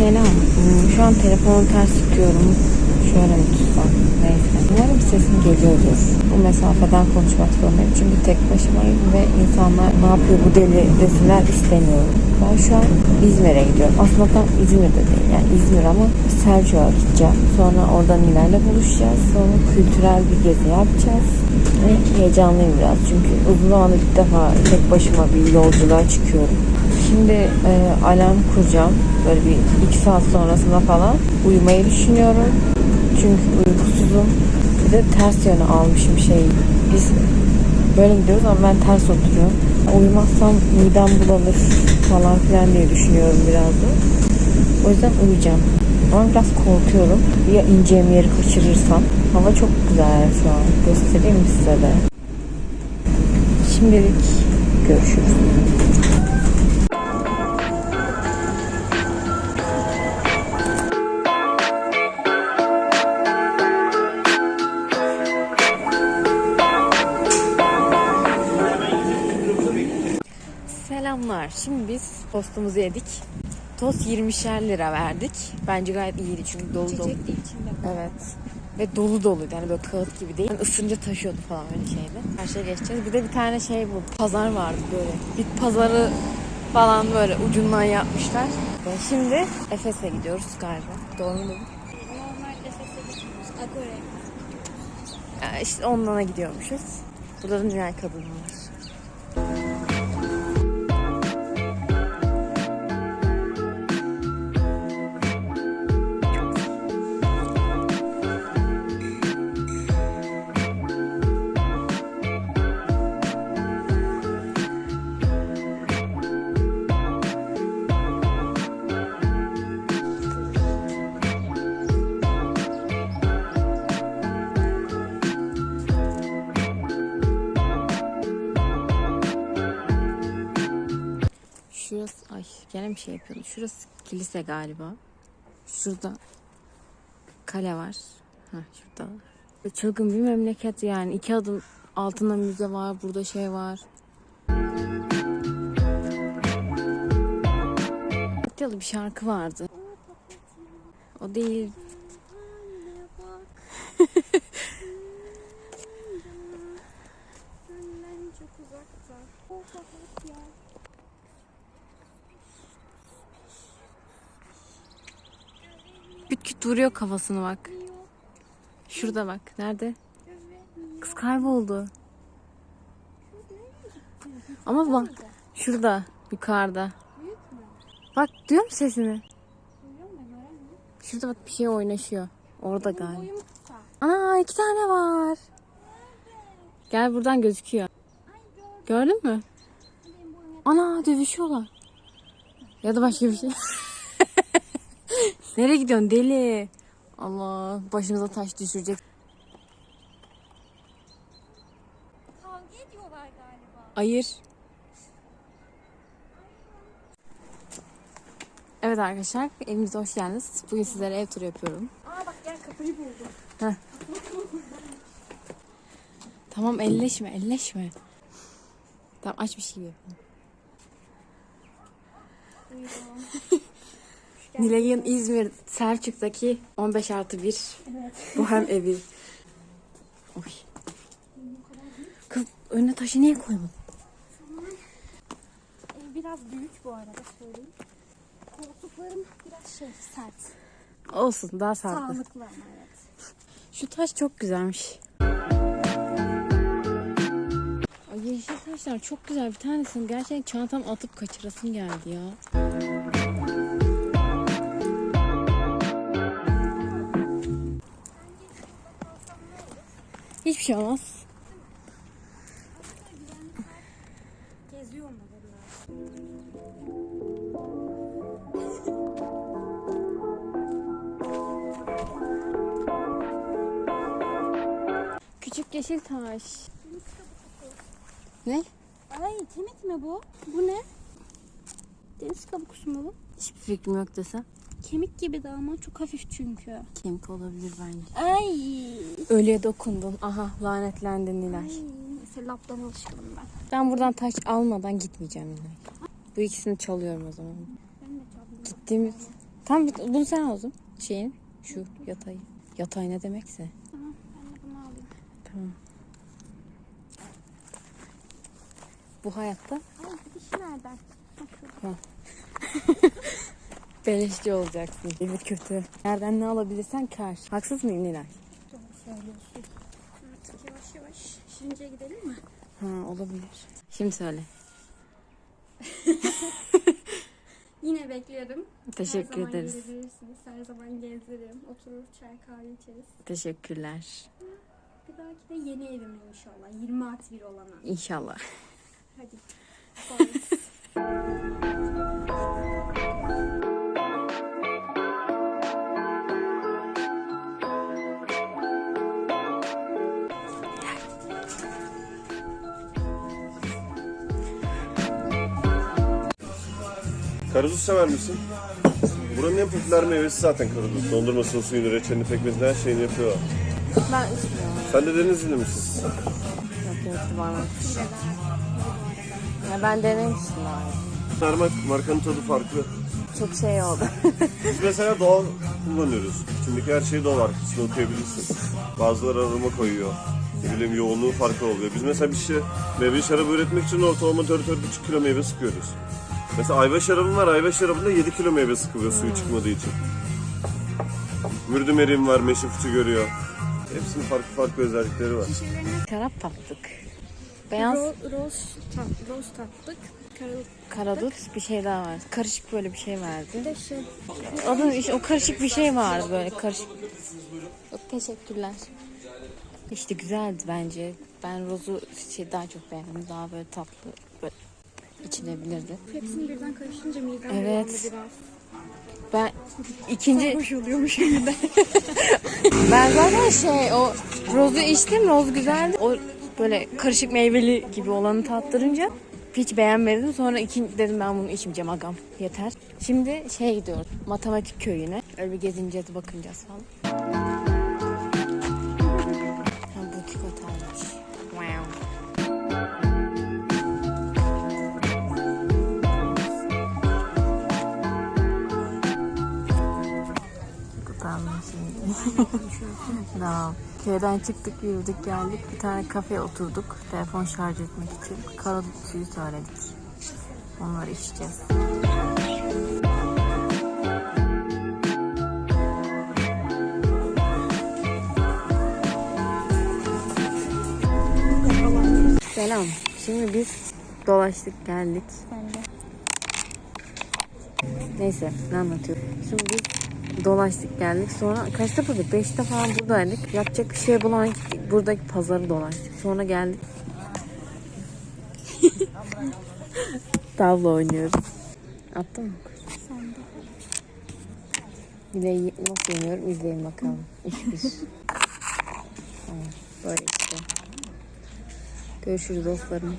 Selam. Hmm, Şu an telefonu ters tutuyorum. Şöyle mi tutsam? Neyse. Umarım sesim geliyordur. Bu mesafeden konuşmak zorundayım. Çünkü tek başımayım ve insanlar ne yapıyor bu deli desinler istemiyorum. Ben şu an İzmir'e gidiyorum. Aslında tam İzmir'de değil. Yani İzmir ama Selçuk'a gideceğim. Sonra oradan Nilay'la buluşacağız. Sonra kültürel bir gezi yapacağız. Ve heyecanlıyım biraz. Çünkü uzun zamandır ilk defa tek başıma bir yolculuğa çıkıyorum. Şimdi e, alarm kuracağım. Böyle bir iki saat sonrasında falan uyumayı düşünüyorum. Çünkü uykusuzum. Bir de ters yöne almışım şeyi. Biz böyle gidiyoruz ama ben ters oturuyorum. Uyumazsam midem bulanır falan filan diye düşünüyorum biraz da. O yüzden uyuyacağım. Ama biraz korkuyorum. Ya ineceğim yeri kaçırırsam. Hava çok güzel şu an. Göstereyim size de. Şimdilik görüşürüz. Selamlar. Şimdi biz tostumuzu yedik. Tost 20'şer lira verdik. Bence gayet iyiydi çünkü dolu dolu. Çiçekli içinde. Evet. Ve dolu doluydu. Yani böyle kağıt gibi değil. Yani ısınca taşıyordu falan öyle şeydi. Her şeye geçeceğiz. Bir de bir tane şey bu. Pazar vardı böyle. Bir pazarı falan böyle ucundan yapmışlar. Ve şimdi Efes'e gidiyoruz galiba. Doğru mu dedim? Normal Efes'e gitmiyoruz. Agora'ya. Ya işte onlara gidiyormuşuz. Burada da Nilay kadın var. Gene bir şey yapıyordum. Şurası kilise galiba. Şurada kale var. Ha şurada. Çılgın bir memleket yani. iki adım altında müze var. Burada şey var. Papatyalı bir şarkı vardı. O değil. Senden çok uzakta. O papatya. Küt küt vuruyor kafasını bak. Şurada bak. Nerede? Kız kayboldu. Ama bak. Şurada. Yukarıda. Bak duyuyor musun sesini? Şurada bak bir şey oynaşıyor. Orada galiba. Ana iki tane var. Gel buradan gözüküyor. Gördün mü? Ana dövüşüyorlar. Ya da başka bir şey. Nereye gidiyorsun deli? Allah başımıza taş düşürecek. Kavga ediyorlar galiba. Hayır. Evet arkadaşlar evimize hoş geldiniz. Bugün sizlere ev turu yapıyorum. Aa bak gel kapıyı buldum. Tamam elleşme elleşme. Tamam aç bir şey yapalım. Nilay'ın İzmir Selçuk'taki 15 artı 1 Evet. bohem evi. Oy. Kız önüne taşı niye koymadın? Ev biraz büyük bu arada söyleyeyim. Koltuklarım biraz şey sert. Olsun daha sağlıklı. Sağlıklı ama evet. Şu taş çok güzelmiş. Ay yeşil taşlar çok güzel bir tanesini gerçekten çantam atıp kaçırasım geldi ya. Hiçbir şey olmaz. Geziyor mu? Küçük yeşil taş. Ne? Ay kemik mi bu? Bu ne? Deniz kabuksu mu bu? Hiçbir fikrim yok desem. Kemik gibi de ama çok hafif çünkü. Kemik olabilir bence. Ay. Ölüye dokundun. Aha lanetlendin Nilay. Ay. Mesela laptan alışkınım ben. Ben buradan taş almadan gitmeyeceğim Nilay. Bu ikisini çalıyorum o zaman. Ben de çaldım. Gittiğimiz Tamam bunu sen al o zaman. Şeyin şu yatayı. Yatay ne demekse. Tamam ben de bunu alayım. Tamam. Bu hayatta Ay dişi nereden? Bak şurada. beleşçi olacaksın. Evet kötü. Nereden ne alabilirsen kar. Haksız mıyım Nilay? Doğru söylüyorsun. Artık yavaş yavaş Şirince'ye gidelim mi? Ha olabilir. Şimdi söyle. Yine bekliyorum. Teşekkür Her zaman ederiz. gelebilirsiniz. Her zaman gezdiririm. Oturur çay kahve içeriz. Teşekkürler. Bir dahaki de yeni evime inşallah. 20 artı 1 olana. İnşallah. Hadi. Karadut sever misin? Buranın en popüler meyvesi zaten karadut. Dondurmasını, suyunu, reçelini, pekmezini her şeyini yapıyor. Ben içmiyorum. Sen de Denizli'li misin? Yok yok mı? Ya ben denemiştim. Her mar- markanın tadı farklı. Çok şey oldu. Biz mesela doğal kullanıyoruz. Şimdiki her şeyi doğal arkasını okuyabilirsin. Bazıları aroma koyuyor. Ne bileyim yoğunluğu farklı oluyor. Biz mesela bir şey meyve şarabı üretmek için ortalama 4-4,5 kilo meyve sıkıyoruz. Mesela ayva şarabım var. Ayva şarabında 7 kilo meyve sıkılıyor suyu çıkmadığı için. Mürdüm eriğim var. Meşe fıçı görüyor. Hepsinin farklı farklı özellikleri var. Şarap tattık. Beyaz Ro- Rose, tat, rose tattık. Karadut bir şey daha var. Karışık böyle bir şey de şey. Adı işte o karışık bir şey vardı böyle karışık. Çok teşekkürler. İşte güzeldi bence. Ben rozu şey daha çok beğendim. Daha böyle tatlı böyle içilebilirdi. Hepsini birden karışınca midem Evet. biraz. Ben ikinci Hoş oluyormuş yeniden. ben zaten şey o rozu içtim. Roz güzeldi. O böyle karışık meyveli gibi olanı tattırınca hiç beğenmedim. Sonra ikinci dedim ben bunu içmeyeceğim agam. Yeter. Şimdi şeye gidiyoruz. Matematik köyüne. Öyle bir gezineceğiz, bakınacağız falan. tamam. Köyden çıktık, yürüdük, geldik. Bir tane kafeye oturduk. Telefon şarj etmek için. Karadut suyu söyledik. Onları içeceğiz. Selam. Şimdi biz dolaştık, geldik. Ben de. Neyse ne anlatıyorum. Şimdi biz dolaştık geldik. Sonra kaçta buradaydık? Beşte falan buradaydık. Yapacak bir şey bulamadık. Buradaki pazarı dolaştık. Sonra geldik. Tavla oynuyoruz. Attın mı? Bir nasıl oynuyorum izleyin bakalım. 3-1. Tamam, Böyle işte. Görüşürüz dostlarım.